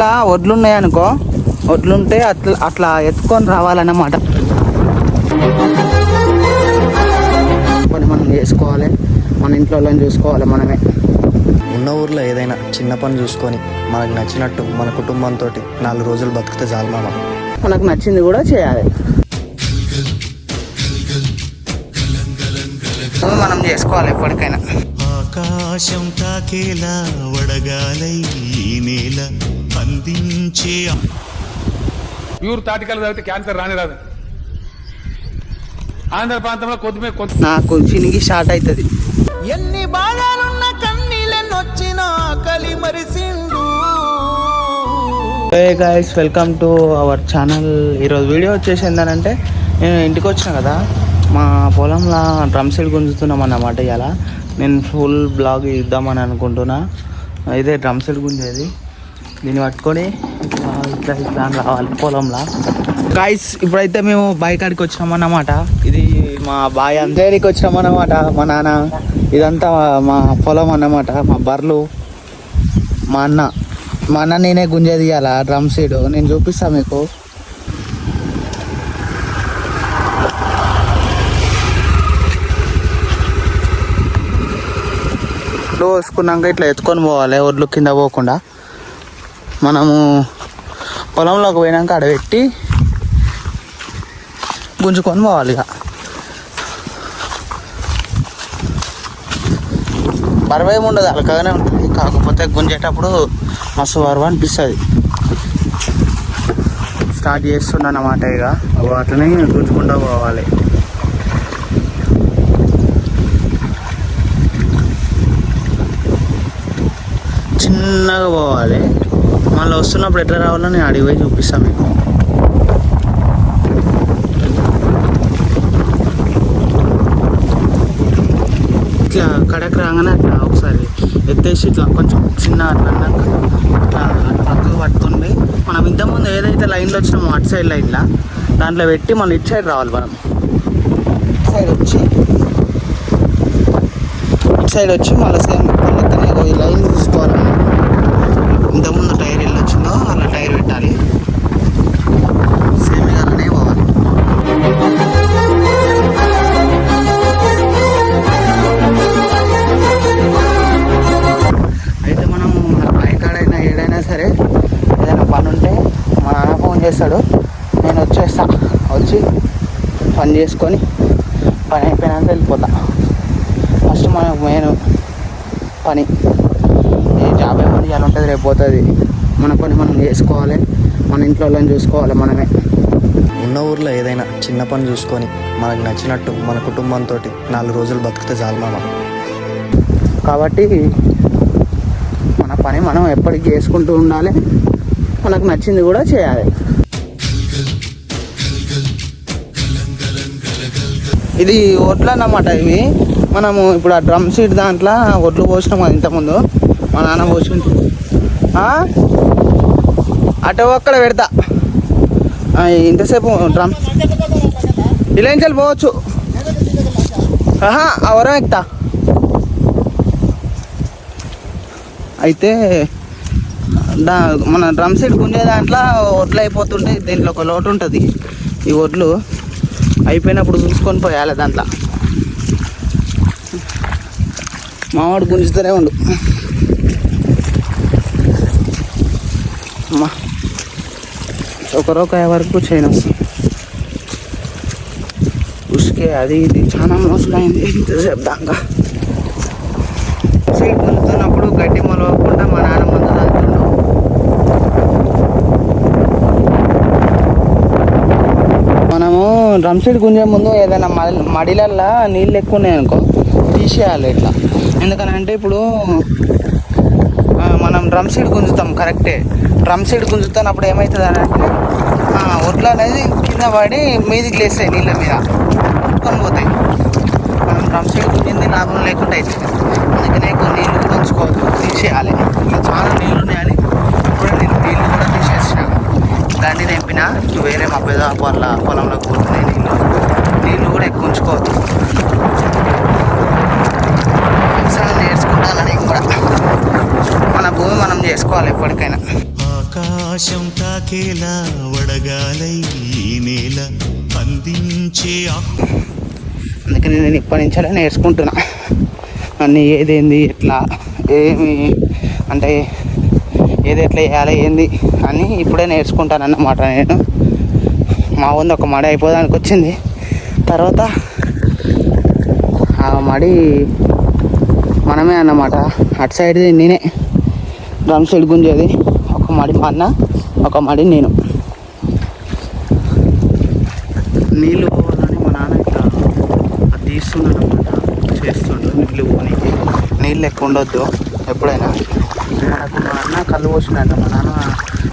ఇట్లా వడ్లు ఉన్నాయనుకో వడ్లుంటే అట్లా అట్లా ఎత్తుకొని రావాలన్నమాట. పని మనం చేసుకోవాలి. మన ఇంట్లో వాళ్ళని చూసుకోవాలి మనమే. ఉన్న ఊర్లో ఏదైనా చిన్న పని చూసుకొని మనకు నచ్చినట్టు మన కుటుంబంతో నాలుగు రోజులు బతికితే చాలు మామ. మనకు నచ్చింది కూడా చేయాలి. మనం చేసుకోవాలి ఎప్పటికైనా. ఆకాశం తాకేలా వడగాలై నేల. అందించే ప్యూర్ తాటికలు తాగితే క్యాన్సర్ రాని రాదు ఆంధ్ర ప్రాంతంలో కొద్దిమే కొద్ది నాకు చినిగి స్టార్ట్ అవుతుంది. ఎన్ని బాధలున్న కన్నీళ్ళనొచ్చిన కలి మరిసిండు. Hey guys welcome to our channel ఈరోజు వీడియో వచ్చేసి ఏంటంటే నేను ఇంటికి వచ్చిన కదా మా పొలంలో డ్రమ్ సెట్ గుంజుతున్నాం అన్నమాట ఇలా నేను ఫుల్ బ్లాగ్ ఇద్దామని అనుకుంటున్నా. ఇదే డ్రమ్ సెట్ గుంజేది. దీన్ని పట్టుకొని ఇట్లా ఇట్లా అని రావాలి పొలంలో. గాయస్ ఇప్పుడైతే మేము బైక్ కాడికి వచ్చినామన్నమాట. ఇది మా బాయ్ అంతేరికి వచ్చినామన్నమాట మా నాన్న. ఇదంతా మా పొలం అన్నమాట మా బర్రెలు మా అన్న. మా అన్న నేనే గుంజ తీయాల డ్రమ్ సీడ్. నేను చూపిస్తా మీకు. వేసుకున్నాక ఇట్లా ఎత్తుకొని పోవాలి ఒడ్లు కింద పోకుండా. మనము పొలంలోకి పోయినాక అడబెట్టి గుంజుకొని పోవాలి ఇక. బరువు ఏమి ఉండదు అలకగానే ఉంటుంది. కాకపోతే గుంజేటప్పుడు మస్తు బరువు అనిపిస్తుంది. స్టార్ట్ చేస్తుండన్నమాట ఇక. వాటిని గుంజుకుంటూ పోవాలి. చిన్నగా పోవాలి. మళ్ళీ వస్తున్నప్పుడు ఎట్లా రావాలో నేను అడిగి పోయి చూపిస్తాను మీకు. ఇట్లా కడకు రాగానే అట్లా ఒకసారి ఎత్తేసి ఇట్లా కొంచెం చిన్న అట్లా అన్నాక అట్లా పక్కకు పట్టుకొని మనం ఇంతకుముందు ఏదైతే లైన్లో వచ్చినామో అటు సైడ్ లైన్లో దాంట్లో పెట్టి మళ్ళీ ఇటు సైడ్ రావాలి మనం. ఇటు సైడ్ వచ్చి ఇటు సైడ్ వచ్చి మళ్ళీ సేమ్ ఈ లైన్ చూసుకోవాలి పని చేసుకొని పని అయిపోయినాక వెళ్ళిపోతా. ఫస్ట్ మనకు మెయిన్ పని. ఏ జాబ్ ఏమో ఉంటుంది రేపు పోతుంది. మన పని మనం చేసుకోవాలి. మన ఇంట్లో వాళ్ళని చూసుకోవాలి మనమే. ఉన్న ఊర్లో ఏదైనా చిన్న పని చూసుకొని మనకు నచ్చినట్టు మన కుటుంబంతో నాలుగు రోజులు బతికితే చాలు మామ. కాబట్టి మన పని మనం ఎప్పటికీ చేసుకుంటూ ఉండాలి. మనకు నచ్చింది కూడా చేయాలి. ఇది ఒడ్లు అన్నమాట ఇవి. మనము ఇప్పుడు ఆ డ్రమ్ సీట్ దాంట్లో ఒడ్లు పోసినాం కదా ఇంతకుముందు. మా నాన్న పోసింది అటు ఒక్కడ పెడతా. ఇంతసేపు డ్రమ్. ఇలా నుంచి పోవచ్చు. ఆహా ఆ వరం ఎక్కుతా. అయితే దా మన డ్రమ్ సెట్ గుండే దాంట్లో ఒడ్లు అయిపోతుంటే దీంట్లో ఒక లోటు ఉంటుంది ఈ ఒడ్లు. అయిపోయినప్పుడు చూసుకొని పోయాలి దాంట్లో. మావాడు గుంజుతూనే ఉండు. అమ్మా ఒకరొక వరకు చేయను ఉసుకే అది ఇది చాలా మోసమైంది. ఇంత చెప్దాంగా సైడ్ గుంజుతున్నప్పుడు గడ్డి మొలవకుండా మా నాన్న ముందు తాగుతుండు మనము డ్రమ్ సీడ్ గుంజే ముందు ఏదైనా మడి మడిలల్లో నీళ్ళు ఎక్కువ ఉన్నాయి అనుకో తీసేయాలి ఇట్లా. ఎందుకనంటే ఇప్పుడు మనం డ్రమ్ సీడ్ గుంజుతాం కరెక్టే. డ్రమ్ సీడ్ గుంజుతున్నప్పుడు ఏమవుతుంది అని అంటే ఒడ్లు అనేది కింద పడి మీదికి లేస్తాయి నీళ్ళ మీద. కొట్టుకొని పోతాయి. మనం డ్రమ్ సీడ్ గుంజింది లాభం లేకుండా అవుతుంది అందుకనే కొన్ని నీళ్ళు కూడా తీసేయాలి. ఇట్లా చాలా నీళ్ళు ఉన్నాయని ఇప్పుడు నేను నీళ్ళు కూడా తీసేసాను గండి తెంపిన వేరే మా పెద్ద వాళ్ళ పొలంలోకి పోతున్నాయి నీళ్ళు నీళ్ళు కూడా ఎక్కువ ఉంచుకోవద్దు. నేర్చుకుంటాను నేను కూడా? మన భూమి మనం చేసుకోవాలి ఎప్పటికైనా. ఆకాశం తాకేలా వడగాలై నేల అందించే అందుకని నేను ఇప్పటి నుంచే నేర్చుకుంటున్నా. అన్నీ ఏదేంది ఎట్లా ఏమి అంటే ఏది ఎట్లా చేయాలి ఏంది అని ఇప్పుడే నేర్చుకుంటాను అన్నమాట నేను. మా వంద ఒక మడి అయిపోదానికి వచ్చింది. తర్వాత ఆ మడి మనమే అన్నమాట. అటు సైడ్ది నేనే డ్రమ్ సైడ్ గుంజేది. ఒక మడి మా అన్న ఒక మడి నేను. నీళ్ళు పోవాలని మా నాన్న ఇట్లా అది తీస్తున్నాడు అనమాట చేస్తుండు నీళ్ళు పోనీకి. నీళ్ళు ఎక్కువ ఉండొద్దు ఎప్పుడైనా. మనకు మా అన్న కళ్ళు పోసిండంట మా నాన్న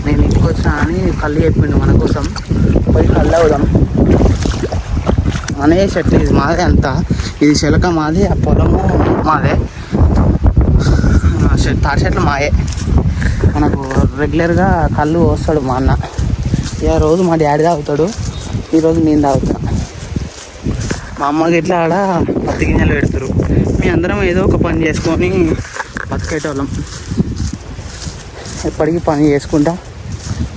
నేను ఇంటికి వచ్చినా అని కళ్ళు చెప్పిండు మన కోసం. పోయి కళ్ళు అవుదాం. అనే చెట్టు ఇది మాదే అంతా. ఇది చిలక మాది ఆ పొలము మాదే. ఆ తాటి చెట్లు మాయే. మనకు రెగ్యులర్గా కళ్ళు వస్తాడు మా అన్న. ఇక రోజు మా డాడీ తాగుతాడు ఈరోజు నేను తాగుతా. మా అమ్మకి ఇట్లా ఆడ పత్తి గింజలు పెడతారు. మీ అందరం ఏదో ఒక పని చేసుకొని బతికేటోళ్ళం. ఎప్పటికీ పని చేసుకుంటా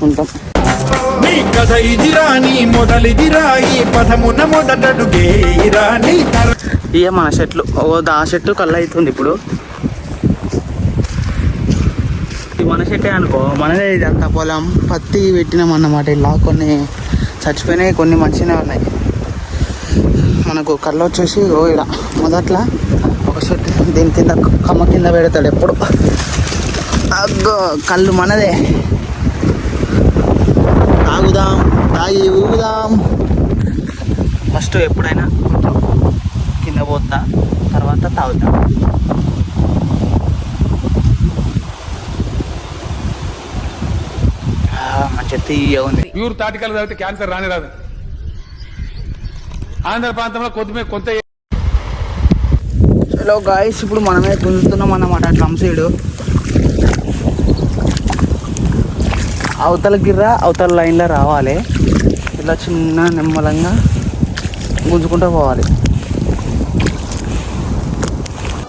ఉంటాం. నీ కథ ఇదిరా నీ మొదలిదిరా ఈ పదమున మొదటడుగేరా నీ ఇవే మన చెట్లు ఓ దా చెట్టు కళ్ళు అవుతుంది ఇప్పుడు. ఇది మన చెట్టే అనుకో. మనదే ఇదంతా పొలం. పత్తి పెట్టినాం అన్నమాట ఇలా. కొన్ని చచ్చిపోయినాయి కొన్ని మంచిగానే ఉన్నాయి. మనకు కళ్ళు వచ్చేసి ఓ ఇలా మొదట్లో ఒక చెట్టు దీని కింద కమ్మ కింద పెడతాడు ఎప్పుడు. అగ్గో కళ్ళు మనదే. తాగుదాం తాగి ఊగుదాం. ఫస్ట్ ఎప్పుడైనా కొంచెం కింద పోతా తర్వాత తాగుతా. మంచి తీయ ఉంది. ప్యూర్ తాటికలు తాగితే క్యాన్సర్ రాని రాదు. ఆంధ్ర ప్రాంతంలో కొద్దిమే కొంత హలో గాయస్ ఇప్పుడు మనమే దున్నుతున్నాం అన్నమాట డ్రమ్ సైడ్. అవతల గిర్ర అవతల లైన్లో రావాలి. ఇలా చిన్న నిమ్మలంగా గుంజుకుంటూ పోవాలి.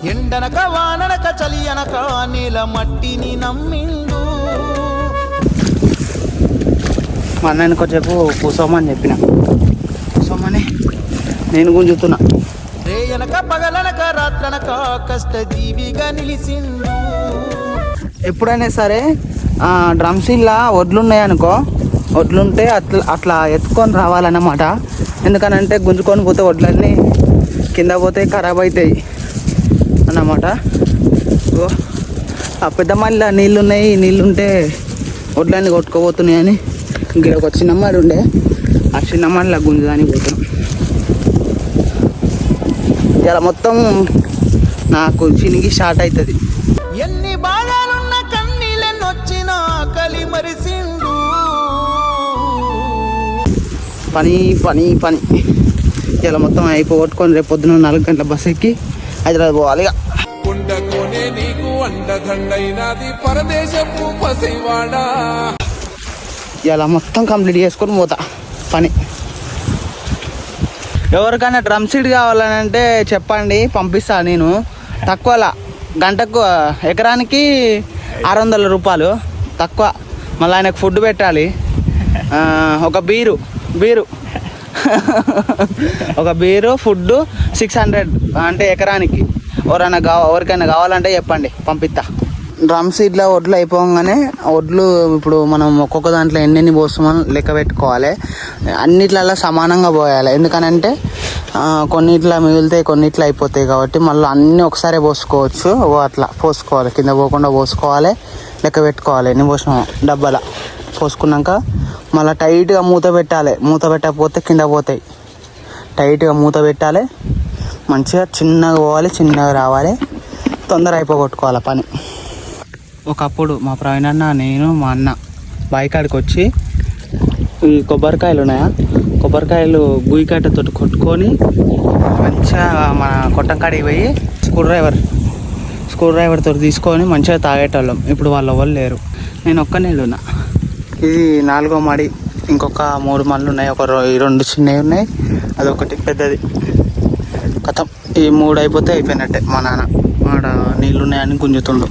ఎండనక వాననక చలి అనక నీల మట్టిని నమ్మిండు. మా అన్నని కొంచెంసేపు కూసోమని చెప్పిన. కూసోమని నేను గుంజుతున్నా. రేయనక పగలనక రాత్రనక కష్టజీవిగా నిలిసిండు. ఎప్పుడైనా సరే డ్రమ్సిల్లా వడ్లు ఉన్నాయనుకో వడ్లుంటే అట్లా అట్లా ఎత్తుకొని రావాలన్నమాట. ఎందుకనంటే గుంజుకొని పోతే వడ్లన్నీ కింద పోతే ఖరాబ్ అవుతాయి అన్నమాట. ఓ ఆ పెద్ద మళ్ళీ నీళ్ళు ఉన్నాయి నీళ్ళు ఉంటే వడ్లన్నీ కొట్టుకోబోతున్నాయని ఇక్కడ ఒక చిన్న మడి ఉండే ఆ చిన్న మడిలో గుంజుదాని పోతున్నాం ఇలా మొత్తం నాకు చినిగి స్టార్ట్ అవుతుంది. ఎన్ని బాగా పని పని పని. ఇలా మొత్తం అయిపోగొట్టుకొని రేపు పొద్దున నాలుగు గంటల బస్ ఎక్కి హైదరాబాద్ పోవాలి ఇలా మొత్తం కంప్లీట్ చేసుకొని పోతా. పని. ఎవరికైనా డ్రమ్ సీట్ కావాలని అంటే చెప్పండి పంపిస్తా నేను. తక్కువలా. గంటకు ఎకరానికి ఆరు వందల రూపాయలు. తక్కువ. మళ్ళీ ఆయనకు ఫుడ్ పెట్టాలి. ఒక బీరు. బీరు. ఒక బీరు ఫుడ్ సిక్స్ హండ్రెడ్ అంటే ఎకరానికి. ఎవరైనా కావ ఎవరికైనా కావాలంటే చెప్పండి పంపిస్తా. డ్రమ్స్ ఇట్లా వడ్లు అయిపోగానే వడ్లు ఇప్పుడు మనం ఒక్కొక్క దాంట్లో ఎన్నెన్ని పోస్తామని లెక్క పెట్టుకోవాలి. అన్నిట్లలో సమానంగా పోయాలి. ఎందుకనంటే ఆ, కొన్నిట్లో మిగులుతాయి కొన్నిట్లో అయిపోతాయి కాబట్టి మళ్ళీ అన్నీ ఒకసారి పోసుకోవచ్చు. అట్లా పోసుకోవాలి. కింద పోకుండా పోసుకోవాలి. లెక్క పెట్టుకోవాలి. ఎన్ని పోసినామో డబ్బాల. పోసుకున్నాక మళ్ళీ టైట్గా మూత పెట్టాలి. మూత పెట్టకపోతే కింద పోతాయి. టైట్గా మూత పెట్టాలి. మంచిగా చిన్నగా పోవాలి చిన్నగా రావాలి. తొందర అయిపోగొట్టుకోవాలి పని. ఒకప్పుడు మా ప్రవీణ్ అన్న నేను మా అన్న బాయికాడికి వచ్చి ఈ కొబ్బరికాయలు ఉన్నాయా? కొబ్బరికాయలు గుయ్యకట్టతో కొట్టుకొని మంచిగా మన కొట్టంకాడికి పోయి స్క్రూ డ్రైవర్ స్క్రూ డ్రైవర్తో తీసుకొని మంచిగా తాగేటోళ్ళం. ఇప్పుడు వాళ్ళు ఎవరు లేరు. నేను ఒక్కనే ఉన్నా. ఇది నాలుగో మడి ఇంకొక మూడు మళ్ళు ఉన్నాయి. ఒక ఈ రెండు చిన్నవి ఉన్నాయి. అదొకటి పెద్దది. కథం. ఈ మూడు అయిపోతే అయిపోయినట్టే. మా నాన్న. ఆడ నీళ్ళు ఉన్నాయని గుంజుతుండు.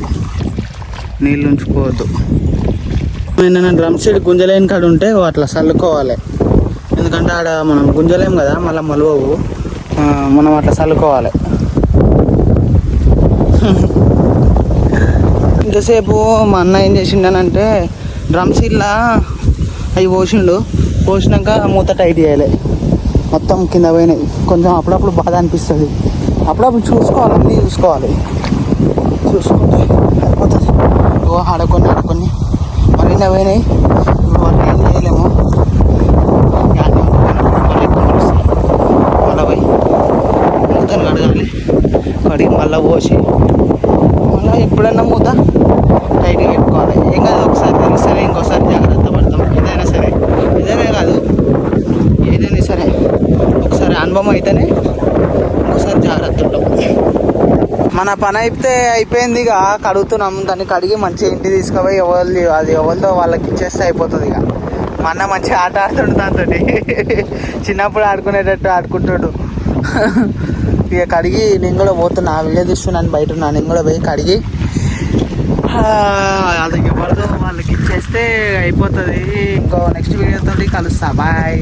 నీళ్ళు ఉంచుకోవద్దు ఏమైనా డ్రమ్ సైడ్ గుంజలేని కాడ ఉంటే అట్లా చల్లుకోవాలి ఎందుకంటే ఆడ మనం గుంజలేం కదా మళ్ళీ మలువవు. మనం అట్లా చల్లుకోవాలి ఇంతసేపు మా అన్న ఏం చేసిండనంటే డ్రమ్స్ ఇలా అవి పోసిండు. పోసినాక మూత టైట్ చేయాలి. మొత్తం కింద పోయినాయి. కొంచెం అప్పుడప్పుడు బాధ అనిపిస్తుంది. అప్పుడప్పుడు చూసుకోవాలి అన్నీ చూసుకోవాలి. చూసుకుంటే అయిపోతుంది. ఓ ఆడకొని ఆడకొని మరి పోయినాయి. ఇప్పుడు వాటిని ఏం చేయలేము. మళ్ళీ పోయి మూతను కడగాలి. కడిగి మళ్ళీ పోసి మళ్ళీ ఎప్పుడన్నా మూత టైట్గా పెట్టుకోవాలి ఏం కాదు ఒకసారి తెలుస్తుంది ఇంకోసారి జాగ్రత్త పడతాం ఏదైనా సరే ఏదైనా కాదు ఏదైనా సరే ఒకసారి అనుభవం అయితేనే ఒకసారి జాగ్రత్త మన పని అయితే అయిపోయింది ఇక కడుగుతున్నాం. దాన్ని కడిగి మంచిగా ఇంటికి తీసుకుపోయి ఎవరి అది ఎవరితో వాళ్ళకి ఇచ్చేస్తే అయిపోతుంది ఇక. మా అన్న మంచిగా ఆట ఆడుతుండు దాంతో చిన్నప్పుడు ఆడుకునేటట్టు ఆడుకుంటాడు. ఇక కడిగి నేను కూడా పోతున్నా విలేజ్ తీసుకున్నాను బయట ఉన్నా నేను కూడా పోయి కడిగి అది ఎవరితో వాళ్ళకి ఇచ్చేస్తే అయిపోతుంది. ఇంకో నెక్స్ట్ వీడియోతో కలుస్తా బాయ్.